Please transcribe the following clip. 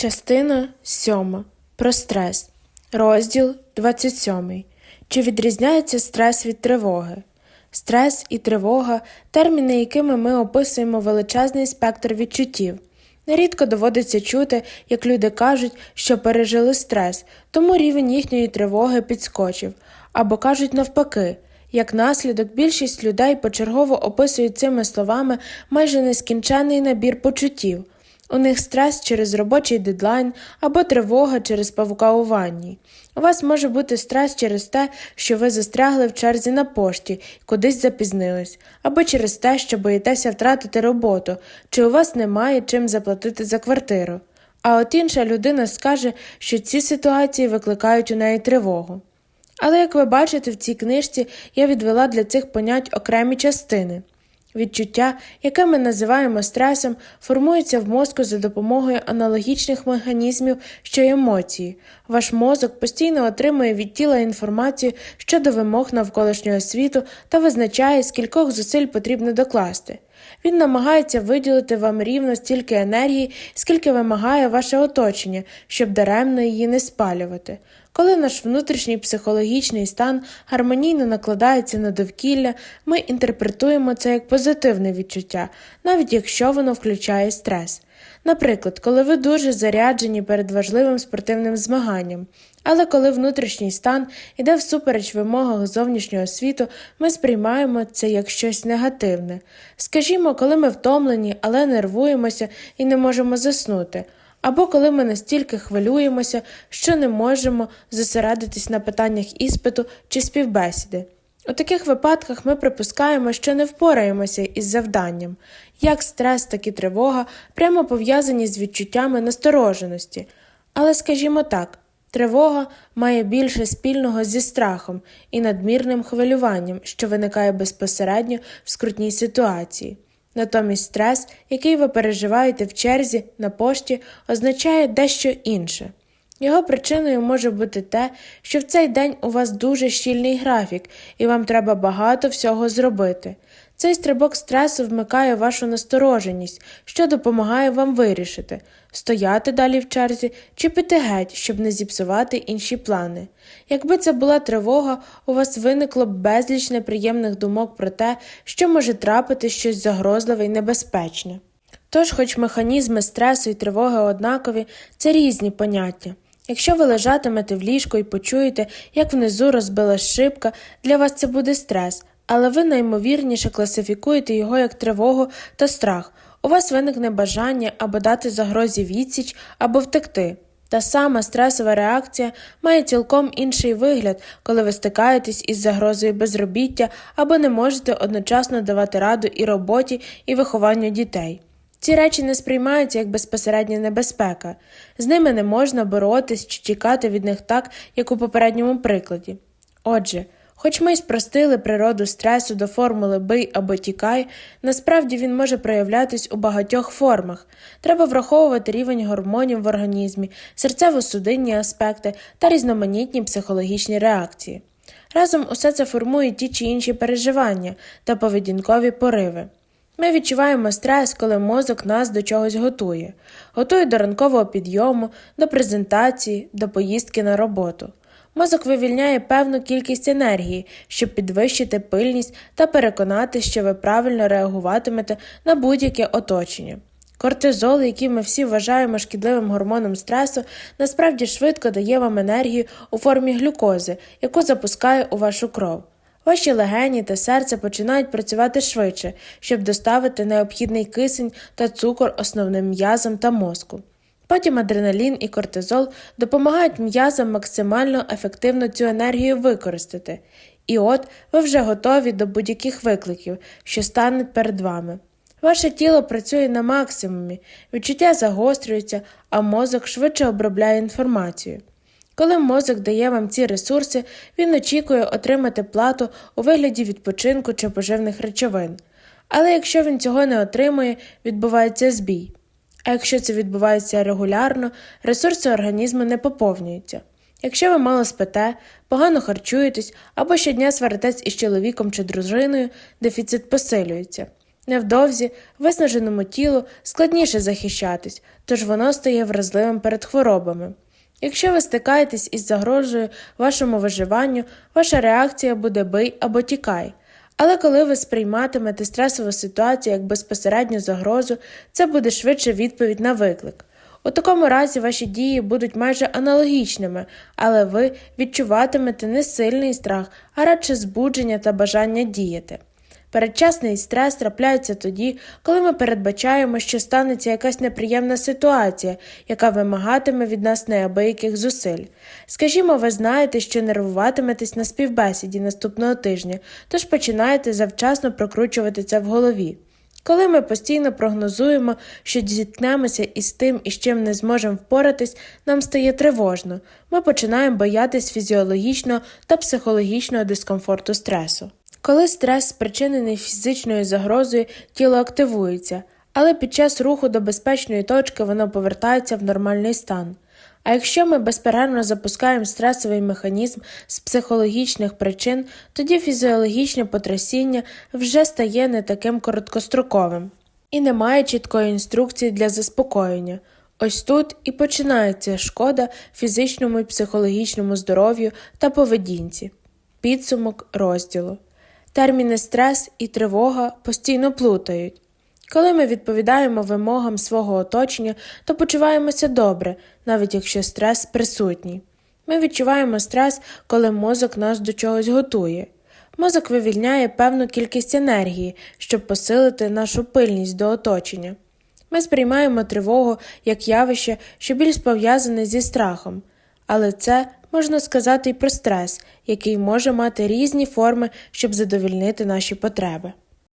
Частина 7. Про стрес. Розділ 27. Чи відрізняється стрес від тривоги? Стрес і тривога терміни, якими ми описуємо величезний спектр відчуттів. Нерідко доводиться чути, як люди кажуть, що пережили стрес, тому рівень їхньої тривоги підскочив, або кажуть навпаки. Як наслідок, більшість людей почергово описують цими словами майже нескінчений набір почуттів. У них стрес через робочий дедлайн або тривога через павука у ванні. У вас може бути стрес через те, що ви застрягли в черзі на пошті і кудись запізнились, або через те, що боїтеся втратити роботу, чи у вас немає чим заплатити за квартиру. А от інша людина скаже, що ці ситуації викликають у неї тривогу. Але як ви бачите в цій книжці, я відвела для цих понять окремі частини. Відчуття, яке ми називаємо стресом, формується в мозку за допомогою аналогічних механізмів, що й емоції. Ваш мозок постійно отримує від тіла інформацію щодо вимог навколишнього світу та визначає, скількох зусиль потрібно докласти. Він намагається виділити вам рівно стільки енергії, скільки вимагає ваше оточення, щоб даремно її не спалювати. Коли наш внутрішній психологічний стан гармонійно накладається на довкілля, ми інтерпретуємо це як позитивне відчуття, навіть якщо воно включає стрес. Наприклад, коли ви дуже заряджені перед важливим спортивним змаганням, але коли внутрішній стан іде всупереч вимогах зовнішнього світу, ми сприймаємо це як щось негативне. Скажімо, коли ми втомлені, але нервуємося і не можемо заснути. Або коли ми настільки хвилюємося, що не можемо зосередитись на питаннях іспиту чи співбесіди. У таких випадках ми припускаємо, що не впораємося із завданням, як стрес, так і тривога прямо пов'язані з відчуттями настороженості. Але скажімо так, тривога має більше спільного зі страхом і надмірним хвилюванням, що виникає безпосередньо в скрутній ситуації. Натомість стрес, який ви переживаєте в черзі на пошті, означає дещо інше. Його причиною може бути те, що в цей день у вас дуже щільний графік, і вам треба багато всього зробити. Цей стрибок стресу вмикає вашу настороженість, що допомагає вам вирішити стояти далі в черзі чи піти геть, щоб не зіпсувати інші плани. Якби це була тривога, у вас виникло б безліч неприємних думок про те, що може трапити щось загрозливе і небезпечне. Тож, хоч механізми стресу і тривоги однакові, це різні поняття. Якщо ви лежатимете в ліжку і почуєте, як внизу розбилась шибка, для вас це буде стрес, але ви наймовірніше класифікуєте його як тривогу та страх. У вас виникне бажання або дати загрозі відсіч, або втекти. Та сама стресова реакція має цілком інший вигляд, коли ви стикаєтесь із загрозою безробіття або не можете одночасно давати раду і роботі, і вихованню дітей. Ці речі не сприймаються як безпосередня небезпека, з ними не можна боротись чи тікати від них так, як у попередньому прикладі. Отже, хоч ми й спростили природу стресу до формули бий або тікай, насправді він може проявлятись у багатьох формах. Треба враховувати рівень гормонів в організмі, серцево-судинні аспекти та різноманітні психологічні реакції. Разом усе це формує ті чи інші переживання та поведінкові пориви. Ми відчуваємо стрес, коли мозок нас до чогось готує, готує до ранкового підйому, до презентації, до поїздки на роботу. Мозок вивільняє певну кількість енергії, щоб підвищити пильність та переконати, що ви правильно реагуватимете на будь-яке оточення. Кортизол, який ми всі вважаємо шкідливим гормоном стресу, насправді швидко дає вам енергію у формі глюкози, яку запускає у вашу кров. Ваші легені та серце починають працювати швидше, щоб доставити необхідний кисень та цукор основним м'язам та мозку. Потім адреналін і кортизол допомагають м'язам максимально ефективно цю енергію використати, і от ви вже готові до будь-яких викликів, що стануть перед вами. Ваше тіло працює на максимумі, відчуття загострюються, а мозок швидше обробляє інформацію. Коли мозок дає вам ці ресурси, він очікує отримати плату у вигляді відпочинку чи поживних речовин. Але якщо він цього не отримує, відбувається збій. А якщо це відбувається регулярно, ресурси організму не поповнюються. Якщо ви мало спите, погано харчуєтесь або щодня сваритесь із чоловіком чи дружиною, дефіцит посилюється. Невдовзі виснаженому тілу складніше захищатись, тож воно стає вразливим перед хворобами. Якщо ви стикаєтесь із загрозою вашому виживанню, ваша реакція буде бий або тікай. Але коли ви сприйматимете стресову ситуацію як безпосередню загрозу, це буде швидше відповідь на виклик. У такому разі ваші дії будуть майже аналогічними, але ви відчуватимете не сильний страх, а радше збудження та бажання діяти. Передчасний стрес трапляється тоді, коли ми передбачаємо, що станеться якась неприємна ситуація, яка вимагатиме від нас неабияких зусиль. Скажімо, ви знаєте, що нервуватиметесь на співбесіді наступного тижня, тож починаєте завчасно прокручувати це в голові. Коли ми постійно прогнозуємо, що зіткнемося із тим, із чим не зможемо впоратись, нам стає тривожно. Ми починаємо боятись фізіологічного та психологічного дискомфорту стресу. Коли стрес спричинений фізичною загрозою, тіло активується, але під час руху до безпечної точки воно повертається в нормальний стан. А якщо ми безперервно запускаємо стресовий механізм з психологічних причин, тоді фізіологічне потрясіння вже стає не таким короткостроковим і немає чіткої інструкції для заспокоєння. Ось тут і починається шкода фізичному і психологічному здоров'ю та поведінці. Підсумок розділу. Терміни стрес і тривога постійно плутають. Коли ми відповідаємо вимогам свого оточення, то почуваємося добре, навіть якщо стрес присутній. Ми відчуваємо стрес, коли мозок нас до чогось готує. Мозок вивільняє певну кількість енергії, щоб посилити нашу пильність до оточення. Ми сприймаємо тривогу як явище, що більш пов'язане зі страхом, але це можна сказати і про стрес, який може мати різні форми, щоб задовільнити наші потреби.